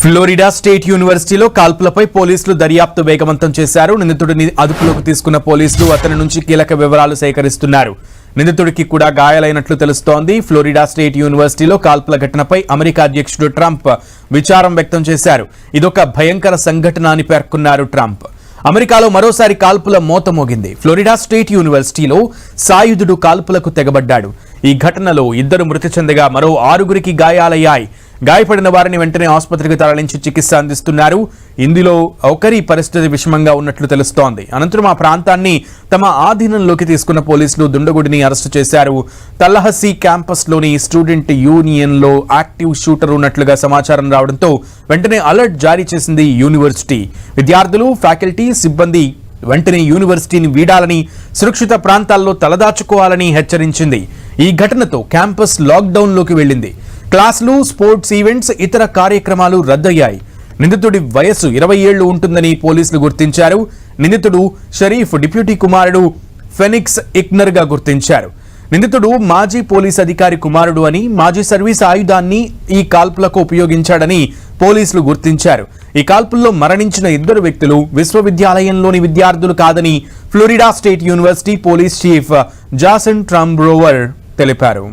Florida state యూనివర్సిటీలో కాల్పులపై పోలీసులు దర్యాప్తు వేగవంతం చేశారు. నిందితుడిని అదుపులోకి తీసుకున్న పోలీసులు అతని నుంచి కీలక వివరాలు సేకరిస్తున్నారు. నిందితుడికి కూడా గాయాలైనట్లు తెలుస్తోంది. ఫ్లోరిడా స్టేట్ యూనివర్సిటీలో కాల్పుల ఘటనపై అమెరికా అధ్యక్షుడు ట్రంప్ విచారం వ్యక్తం చేశారు. ఇదొక భయంకర సంఘటన అని పేర్కొన్నారు ట్రంప్. అమెరికాలో మరోసారి కాల్పుల మోత మోగింది. ఫ్లోరిడా స్టేట్ యూనివర్సిటీలో సాయుధుడు కాల్పులకు తెగబడ్డాడు. ఈ ఘటనలో ఇద్దరు మృతి చెందగా మరో ఆరుగురికి గాయాలయ్యాయి. గాయపడిన వారిని వెంటనే ఆసుపత్రికి తరలించి చికిత్స అందిస్తున్నారు. ఇందులో ఒకరి పరిస్థితి విషమంగా ఉన్నట్లు తెలుస్తోంది. అనంతరం ఆ ప్రాంతాన్ని తమ ఆధీనంలోకి తీసుకున్న పోలీసులు దుండగుడిని అరెస్టు చేశారు. తల్లహసి క్యాంపస్లోని స్టూడెంట్ యూనియన్లో యాక్టివ్ షూటర్ ఉన్నట్లుగా సమాచారం రావడంతో వెంటనే అలర్ట్ జారీ చేసింది యూనివర్సిటీ. విద్యార్థులు ఫ్యాకల్టీ సిబ్బంది వెంటనే యూనివర్సిటీని వీడాలని సురక్షిత ప్రాంతాల్లో తలదాచుకోవాలని హెచ్చరించింది. ఈ ఘటనతో క్యాంపస్ లాక్డౌన్లోకి వెళ్ళింది. క్లాసులు స్పోర్ట్స్ ఈవెంట్స్ ఇతర కార్యక్రమాలు రద్దయ్యాయి. నిందితుడి వయస్సు ఇరవై ఏళ్ళు ఉంటుందని పోలీసులు గుర్తించారు. నిందితుడు షరీఫ్ డిప్యూటీ కుమారుడు ఫెనిక్స్ ఇక్నర్గా గుర్తించారు. నిందితుడు మాజీ పోలీస్ అధికారి కుమారుడు అని మాజీ సర్వీస్ ఆయుధాన్ని ఈ కాల్పులకు ఉపయోగించాడని పోలీసులు గుర్తించారు. ఈ కాల్పుల్లో మరణించిన ఇద్దరు వ్యక్తులు విశ్వవిద్యాలయంలోని విద్యార్థులు కాదని Florida State University police chief Jason Trumbower తెలిపారు.